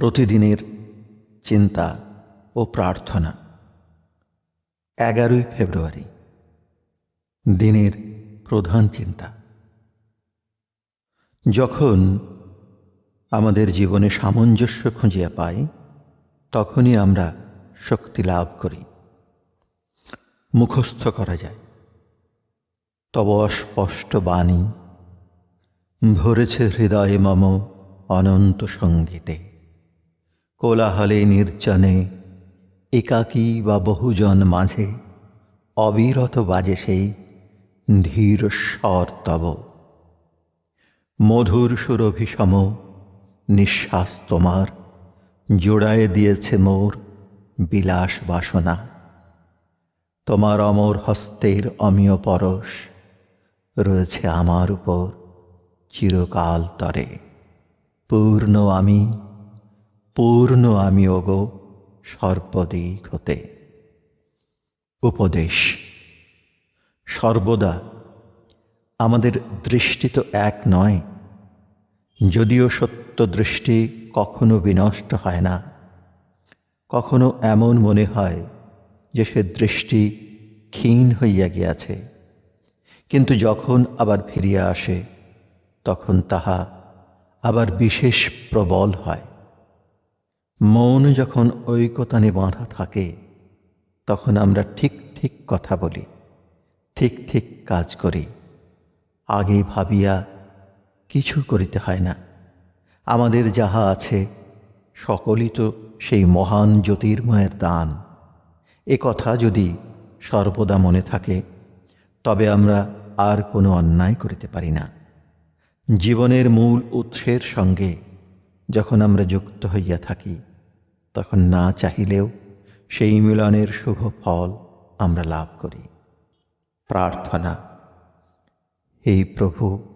প্রতিদিনের চিন্তা ও প্রার্থনা। এগারোই ফেব্রুয়ারি, দিনের প্রধান চিন্তা। যখন আমাদের জীবনে সামঞ্জস্য খুঁজিয়া পাই, তখনই আমরা শক্তি লাভ করি। মুখস্থ করা যায়। তব অস্পষ্ট বাণী ভরেছে হৃদয়ে মম অনন্ত সঙ্গীতে। কোলাহলে নির্জনে, একাকী বা বহুজন মাঝে, অবিরত বাজে সেই ধীর স্বর তব। মধুর সুরভিসম নিঃশ্বাস তোমার, জোড়ায় দিয়েছে মোর বিলাস বাসনা। তোমার অমর হস্তের অমীয় পরশ রয়েছে আমার উপর চিরকাল তরে। পূর্ণ আমি পূর্ণ আমি ওগো সর্বদিক হতে। উপদেশ, সর্বদা আমাদের দৃষ্টি তো এক নয়, যদিও সত্য দৃষ্টি কখনো বিনষ্ট হয় না, কখনো এমন মনে হয় যে সে দৃষ্টি ক্ষীণ হইয়া গিয়াছে, কিন্তু যখন আবার ফিরিয়া আসে, তখন তাহা আবার বিশেষ প্রবল হয়। মন যখন ঐকতানে বাঁধা থাকে, তখন আমরা ঠিক ঠিক কথা বলি, ঠিক ঠিক কাজ করি। আগে ভাবিয়া কিছু করিতে হয় না। আমাদের যাহা আছে, সকলই তো সেই মহান জ্যোতির্ময়ের দান। এ কথা যদি সর্বদা মনে থাকে, তবে আমরা আর কোনো অন্যায় করিতে পারি না। জীবনের মূল উৎসের সঙ্গে যখন আমরা যুক্ত হইয়া থাকি তখন না চাহিলেও সেই মিলনের শুভ ফল আমরা লাভ করি। প্রার্থনা এই প্রভু,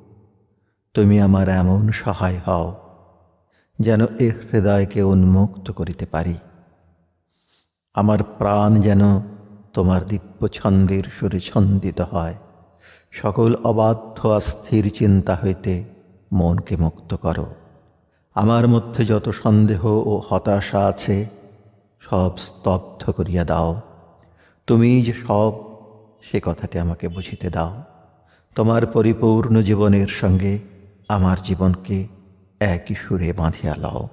তুমি আমার এমন সহায় হও যেন এ হৃদয়কে উন্মুক্ত করিতে পারি। আমার প্রাণ যেন তোমার দিব্য ছন্দের সুরে ছন্দিত হয়। সকল অবাধ্য, অস্থির চিন্তা হইতে মনকে মুক্ত করো। আমার মধ্যে যত সন্দেহ ও হতাশা আছে, সব স্তব্ধ করিয়া দাও। তুমি যে সব, সে কথাটি আমাকে বুঝিতে দাও। তোমার পরিপূর্ণ জীবনের সঙ্গে আমার জীবনকে একই সুরে বাঁধিয়া লও।